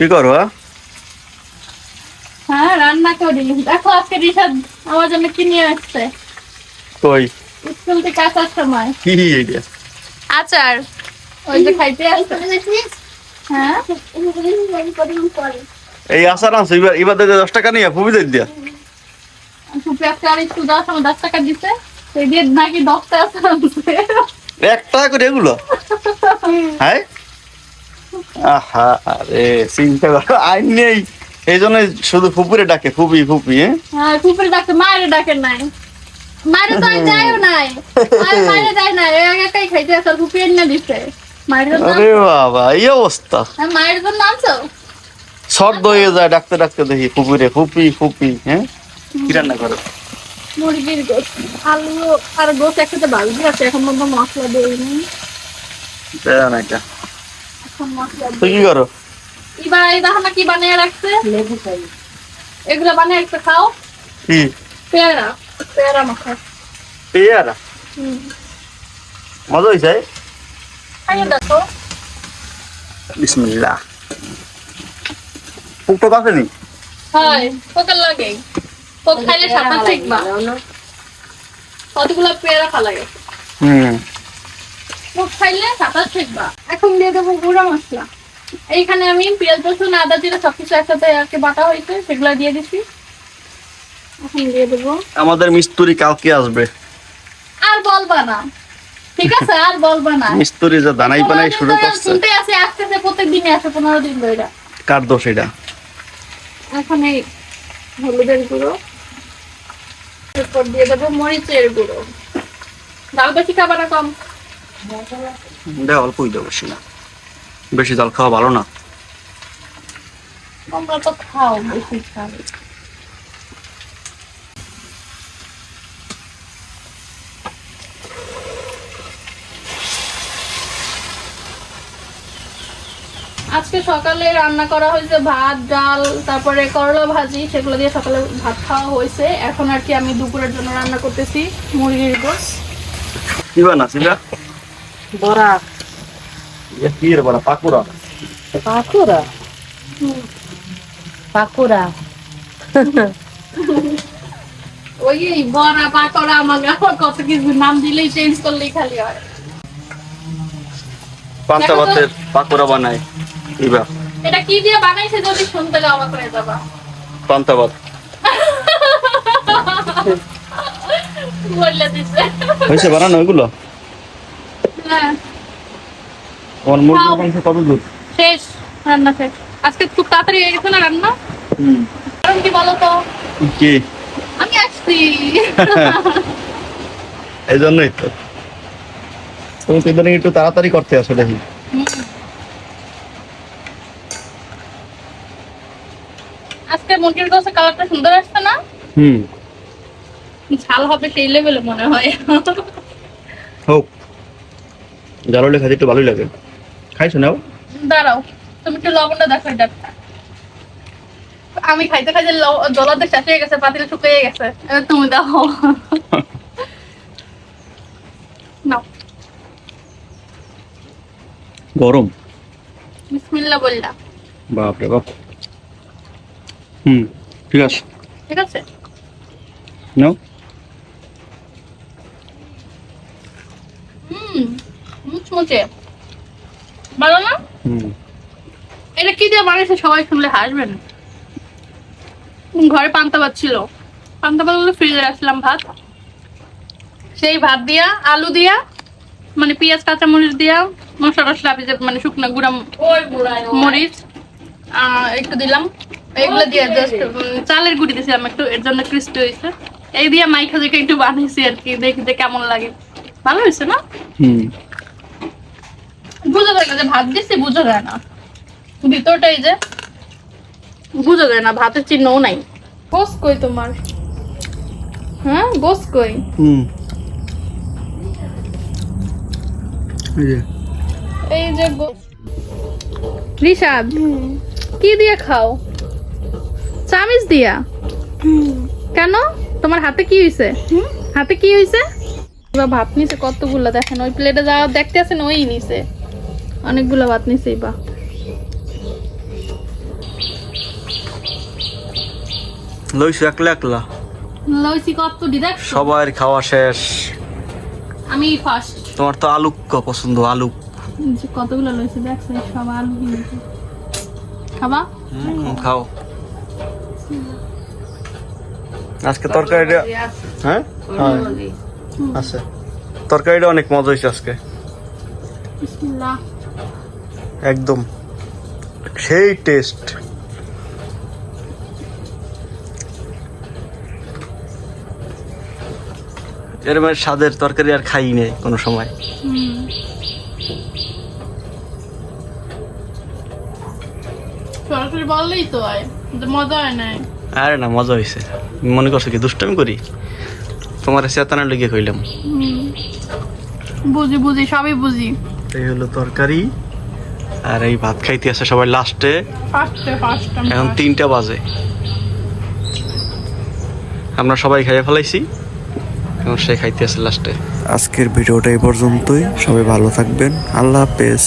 কি করো হ্যাঁ? রান্না করি। দেখো আজকে রিসাদ আমার জন্য কি নিয়ে আসছে? কই? স্কুল থেকে আসার সময়। কি এটা আচার। ওই যে খাইতে আসছে। হ্যাঁ? এই আসার আনছো এবার এবার দিতে দশ টাকা নিয়ে ফুবি দিয়ে দিয়া। সুপি আজকে আর স্কুল যাওয়ার সময় দশ টাকা দিছে। সেই দিয়ে নাকি দশটা আচার আনছে। এক টাকা করে এগুলো? হ্যাঁ? আহা আরে চিন্তা করো আইন নেই। এই জন্য শুধু ফুপুরে ডাকে ফুপি ফুপি হ্যাঁ? হ্যাঁ ডাকে মায়ের ডাকে নাই। মায়ের তো যায়ও নাই। মায়ের মায়ের যায় না একাই খাইতে আসল কুপি এনে দিছে। আরে বাবা এই অবস্থা। হ্যাঁ, মায়ের জন্য আনছো শর্ট হয়ে যায় ডাকতে ডাকতে দেখি ফুপুরে ফুপি ফুপি হ্যাঁ? কি রান্না করো? মুরগির গোস আলু আর গোস একসাথে ভাজি আছে এখন মধ্যে মশলা দিইনি এটা মশলা তুই কি করো? এবার এই দেখো না কি বানিয়ে রাখছে? লেবু খাই এগুলো বানিয়ে একটু খাও। কি? পেয়ারা পেয়ারা মাখা। পেয়ারা? মজা হয়েছে খাইয়ে দেখো। বিসমিল্লাহ। পুকটো কাছেনি হয় পোকার লাগে। পোক খাইলে সাঁতার শিখবা কতগুলো পেয়ারা খা লাগে হুম। পোক খাইলে সাঁতার শিখবা এখন দিয়ে দেবো গুঁড়া মশলা। এইখানে আমি পেঁয়াজ রসুন আদা জিরে সবকিছু একসাথে আর কি বাটা হয়েছে সেগুলো দিয়ে দিচ্ছি এখন দিয়ে দেবো। আমাদের মিস্তুরি কালকে আসবে। আর বলবা না। ঠিক আছে আর বলবা না। মিস্তুরি যে দানাই পানাই শুরু করছে। শুনতে আসে প্রত্যেক দিনে আসে পনেরো দিন ধরে। কার দোষ এটা? এখন এই হলুদের গুঁড়ো। এরপর দিয়ে দেবো মরিচের গুঁড়ো। ডাল বেশি খাবার না কম। দেখ অল্পই দেবো বেশি না। বেশি জল খাওয়া ভালো না। তোমরা তো খাও বেশি খাও। আজকে সকালে রান্না করা হয়েছে ভাত ডাল তারপরে করলা ভাজি সেগুলো দিয়ে সকালে ভাত খাওয়া হয়েছে। এখন আর কি আমি দুপুরের জন্য রান্না করতেছি মুরগির গোস বড়া। কি রে বড় পাকুড়া? পাকুড়া? পাকুড়া। ওই এই বড়া পাকড়া আমাকে কত কিছু নাম দিলেই চেঞ্জ করলেই খালি হয়। পান্তা ভাতের পাকুড়া বানায় ইবা এটা কি দিয়ে বানাইছে যদি শুনতে যাও অবাক হয়ে যাবা। পান্তা ভাত। বললে দিছে। হয়েছে বানানো এগুলো হ্যাঁ। আমার মুরগির মাংস কত দূর শেষ রান্না শেষ। আজকে খুব তাড়াতাড়ি হয়ে গেছে না রান্না? হুম। কারণ কি বলো তো? কি? আমি আসছি। এই জন্যই তো। তুমি তো ইদানিং একটু তাড়াতাড়ি করতে আসো দেখি। আজকে মুরগির গোসে কালারটা সুন্দর আসছে না? হুম। ঝাল হবে সেই লেভেলে মনে হয়। হোক। জারলে খাইতে একটু ভালোই লাগে। খাইছো নাও? দাঁড়াও তুমি একটু লবণটা দেখো এটা। আমি খাইতে খাইতে জলাতে শেষ হয়ে গেছে পাতিল শুকিয়ে গেছে। তুমি দেখো নাও। গরম? বিসমিল্লাহ বললা। বাপরে বাপ। হুম ঠিক আছে। ঠিক আছে? নাও। হুম। মুচমুচে। ভালো না? এটা কি দিয়ে বানিয়েছে সবাই শুনলে হাসবেন। ঘরে পান্তা ভাত ছিল। পান্তা ভাত ফ্রিজে রাখছিলাম ভাত। সেই ভাত দিয়া আলু দিয়া মানে পেঁয়াজ কাঁচামরিচ দিয়া মশলা টসলা ভেজে মানে শুকনো গুঁড়া মরিচ আহ, একটু দিলাম। এগুলো দিয়ে জাস্ট চালের গুঁড়ি দিয়েছিলাম একটু এর জন্য ক্রিস্পি হয়েছে। এই দিয়ে মাইখা একটু বানিয়েছি আর কি দেখতে কেমন লাগে। ভালো হয়েছে না? হুম। বোঝা যায় না যে ভাত দিচ্ছি বোঝা যায় না। ভিতরটাই যে বোঝা যায় না ভাতের চিহ্নও নাই। গোস কই তোমার? হ্যাঁ গোস কই? হুম। এই যে। এই যে কি দিয়ে খাও? চামিচ দিয়া? কেন? তোমার হাতে কি হয়েছে হাতে কি হয়েছে এবার ভাত নিছে কতগুলো দেখেন ওই প্লেটে যা দেখতে আছেন ওই নিছে। অনেকগুলো ভাত নিছে এবার লইছু একলা একলা? লইছি কত দি দেখ। সবার খাওয়া শেষ। আমি ফার্স্ট তোমার তো আলু পছন্দ আলু যে কতগুলো লইছি দেখছ সব আলু খাবা? হুম, খাও। আজকে তরকারিটা হ্যাঁ? হ্যাঁ। আছে। তরকারিটা অনেক মজা হয়েছে আজকে। বিসমিল্লাহ। একদম। সেই টেস্ট এর মানে স্বাদের তরকারি আর খাই নেই কোনো সময়। হুম। বললেই তো হয় মজা হয় নাই। আরে না মজা হয়েছে মনে করছ কি দুষ্টামি করি? তোমার চেতনার লেগে কইলাম। বুঝি বুঝি সবই বুঝি। এই হলো তরকারি আর এই ভাত খাইতে আছে সবাই লাস্টে এখন তিনটা বাজে। আমরা সবাই খাইয়ে ফেলাইছি। এখন সে খাইতে আছে লাস্টে আজকের ভিডিওটা এই পর্যন্তই। সবাই ভালো থাকবেন। আল্লাহ হাফেজ।